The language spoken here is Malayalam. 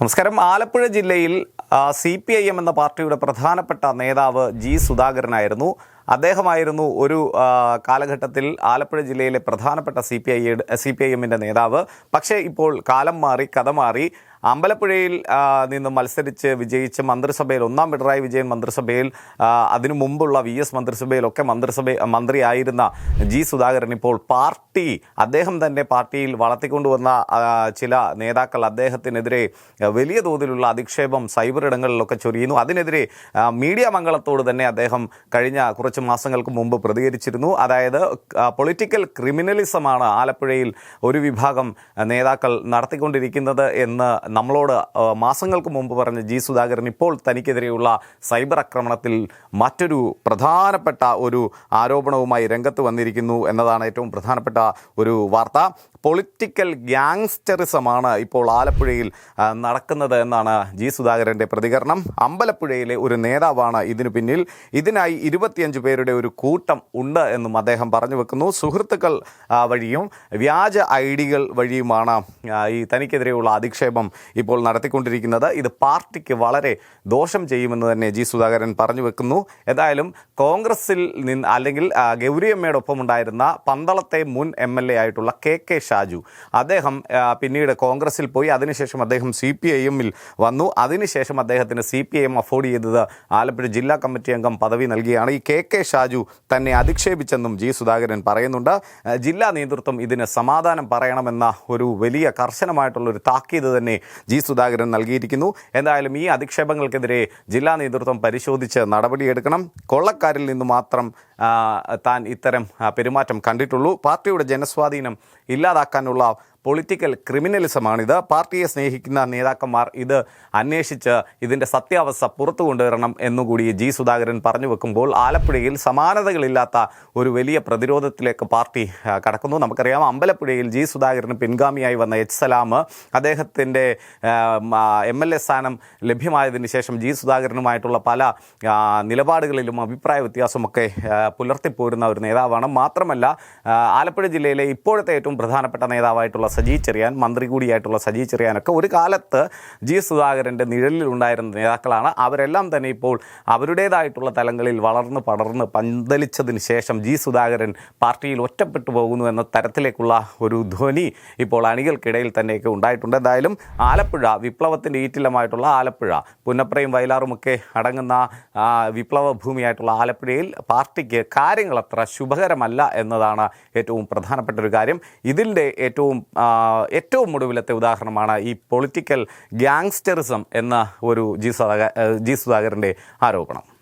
നമസ്കാരം. ആലപ്പുഴ ജില്ലയിൽ സി പി ഐ എം എന്ന പാർട്ടിയുടെ പ്രധാനപ്പെട്ട നേതാവ് ജി സുധാകരനായിരുന്നു. അദ്ദേഹമായിരുന്നു ഒരു കാലഘട്ടത്തിൽ ആലപ്പുഴ ജില്ലയിലെ പ്രധാനപ്പെട്ട C P I C P I എമ്മിന്റെ നേതാവ്. പക്ഷേ ഇപ്പോൾ കാലം മാറി കഥ മാറി. അമ്പലപ്പുഴയിൽ നിന്ന് മത്സരിച്ച് വിജയിച്ച് മന്ത്രിസഭയിൽ ഒന്നാം പിണറായി വിജയൻ മന്ത്രിസഭയിൽ അതിനു മുമ്പുള്ള വി എസ് മന്ത്രിസഭയിലൊക്കെ മന്ത്രിസഭ മന്ത്രിയായിരുന്ന ജി സുധാകരൻ ഇപ്പോൾ പാർട്ടി അദ്ദേഹം തന്നെ പാർട്ടിയിൽ വളർത്തിക്കൊണ്ടുവന്ന ചില നേതാക്കൾ അദ്ദേഹത്തിനെതിരെ വലിയ തോതിലുള്ള അധിക്ഷേപം സൈബർ ഇടങ്ങളിലൊക്കെ ചൊരിയുന്നു. അതിനെതിരെ മീഡിയ മംഗളത്തോട് തന്നെ അദ്ദേഹം കഴിഞ്ഞ കുറച്ച് മാസങ്ങൾക്ക് മുമ്പ് പ്രതികരിച്ചിരുന്നു. അതായത് പൊളിറ്റിക്കൽ ക്രിമിനലിസമാണ് ആലപ്പുഴയിൽ ഒരു വിഭാഗം നേതാക്കൾ നടത്തിക്കൊണ്ടിരിക്കുന്നത് എന്ന് നമ്മളോട് മാസങ്ങൾക്ക് മുമ്പ് പറഞ്ഞ ജി സുധാകരൻ ഇപ്പോൾ തനിക്കെതിരെയുള്ള സൈബർ ആക്രമണത്തിൽ മറ്റൊരു പ്രധാനപ്പെട്ട ഒരു ആരോപണവുമായി രംഗത്ത് വന്നിരിക്കുന്നു എന്നതാണ് ഏറ്റവും പ്രധാനപ്പെട്ട ഒരു വാർത്ത. പൊളിറ്റിക്കൽ ഗ്യാങ്സ്റ്ററിസമാണ് ഇപ്പോൾ ആലപ്പുഴയിൽ നടക്കുന്നത് എന്നാണ് ജി സുധാകരന്റെ പ്രതികരണം. അമ്പലപ്പുഴയിലെ ഒരു നേതാവാണ് ഇതിനു പിന്നിൽ. ഇതിനായി ഇരുപത്തിയഞ്ച് പേരുടെ ഒരു കൂട്ടം ഉണ്ട് എന്നും അദ്ദേഹം പറഞ്ഞു വെക്കുന്നു. സുഹൃത്തുക്കൾ വഴിയും വ്യാജ ഐ ഡികൾ വഴിയുമാണ് ഈ തനിക്കെതിരെയുള്ള അധിക്ഷേപം ഇപ്പോൾ നടത്തിക്കൊണ്ടിരിക്കുന്നത്. ഇത് പാർട്ടിക്ക് വളരെ ദോഷം ചെയ്യുമെന്ന് തന്നെ ജി സുധാകരൻ പറഞ്ഞു വെക്കുന്നു. ഏതായാലും കോൺഗ്രസിൽ നിന്ന് അല്ലെങ്കിൽ ഗൗരിയമ്മയുടെ ഒപ്പം ഉണ്ടായിരുന്ന പന്തളത്തെ മുൻ എം എൽ എ ആയിട്ടുള്ള കെ കെ ഷാജു. അദ്ദേഹം പിന്നീട് കോൺഗ്രസിൽ പോയി. അതിനുശേഷം അദ്ദേഹം സി പി ഐ എമ്മിൽ വന്നു. അതിനുശേഷം അദ്ദേഹത്തിന് C P I M afford ചെയ്തത് ആലപ്പുഴ ജില്ലാ കമ്മിറ്റി അംഗം പദവി നൽകിയാണ്. ഈ കെ കെ ഷാജു തന്നെ അധിക്ഷേപിച്ചെന്നും ജി സുധാകരൻ പറയുന്നുണ്ട്. ജില്ലാ നേതൃത്വം ഇതിന് സമാധാനം പറയണമെന്ന ഒരു വലിയ കർശനമായിട്ടുള്ള ഒരു താക്കീത് തന്നെ ജി സുധാകരൻ നൽകിയിരിക്കുന്നു. എന്തായാലും ഈ അധിക്ഷേപങ്ങൾക്കെതിരെ ജില്ലാ നേതൃത്വം പരിശോധിച്ച് നടപടിയെടുക്കണം. കൊള്ളക്കാരിൽ നിന്ന് മാത്രം താൻ ഇത്തരം പെരുമാറ്റം കണ്ടിട്ടുള്ളൂ. പാർട്ടിയുടെ ജനസ്വാധീനം ഇല്ലാതാക്കാനുള്ള പൊളിറ്റിക്കൽ ക്രിമിനലിസമാണിത്. പാർട്ടിയെ സ്നേഹിക്കുന്ന നേതാക്കന്മാർ ഇത് അന്വേഷിച്ച് ഇതിന്റെ സത്യാവസ്ഥ പുറത്തു കൊണ്ടുവരണം എന്നുകൂടി ജി സുധാകരൻ പറഞ്ഞു വെക്കുമ്പോൾ ആലപ്പുഴയിൽ സമാനതകളില്ലാത്ത ഒരു വലിയ പ്രതിരോധത്തിലേക്ക് പാർട്ടി കടക്കുന്നു. നമുക്കറിയാം അമ്പലപ്പുഴയിൽ ജി സുധാകരന് പിൻഗാമിയായി വന്ന എച്ച് സലാം അദ്ദേഹത്തിന്റെ എം എൽ എ സ്ഥാനം ലഭ്യമായതിനു ശേഷം ജി സുധാകരനുമായിട്ടുള്ള പല നിലപാടുകളിലും അഭിപ്രായ വ്യത്യാസമൊക്കെ പുലർത്തിപ്പോരുന്ന ഒരു നേതാവാണ്. മാത്രമല്ല ആലപ്പുഴ ജില്ലയിലെ ഇപ്പോഴത്തെ ഏറ്റവും പ്രധാനപ്പെട്ട നേതാവായിട്ടുള്ള സജി ചെറിയാൻ മന്ത്രി കൂടിയായിട്ടുള്ള സജി ചെറിയാനൊക്കെ ഒരു കാലത്ത് ജി സുധാകരന്റെ നിഴലിലുണ്ടായിരുന്ന നേതാക്കളാണ്. അവരെല്ലാം തന്നെ ഇപ്പോൾ അവരുടേതായിട്ടുള്ള തലങ്ങളിൽ വളർന്ന് പടർന്ന് പന്തലിച്ചതിന് ശേഷം ജി സുധാകരൻ പാർട്ടിയിൽ ഒറ്റപ്പെട്ടു പോകുന്നു എന്ന തരത്തിലേക്കുള്ള ഒരു ധ്വനി ഇപ്പോൾ അണികൾക്കിടയിൽ തന്നെയൊക്കെ ഉണ്ടായിട്ടുണ്ട്. എന്തായാലും ആലപ്പുഴ വിപ്ലവത്തിന്റെ ഈറ്റില്ലമായിട്ടുള്ള ആലപ്പുഴ പുന്നപ്രയും വയലാറുമൊക്കെ അടങ്ങുന്ന വിപ്ലവ ഭൂമിയായിട്ടുള്ള ആലപ്പുഴയിൽ പാർട്ടിക്ക് കാര്യങ്ങൾ അത്ര ശുഭകരമല്ല എന്നതാണ് ഏറ്റവും പ്രധാനപ്പെട്ട ഒരു കാര്യം. ഇതിന്റെ ഏറ്റവും ഏറ്റവും ഒടുവിലത്തെ ഉദാഹരണമാണ് ഈ പൊളിറ്റിക്കൽ ഗ്യാങ്സ്റ്ററിസം എന്ന ഒരു ജി സുധാകർ ജി സുധാകരന്റെ ആരോപണം.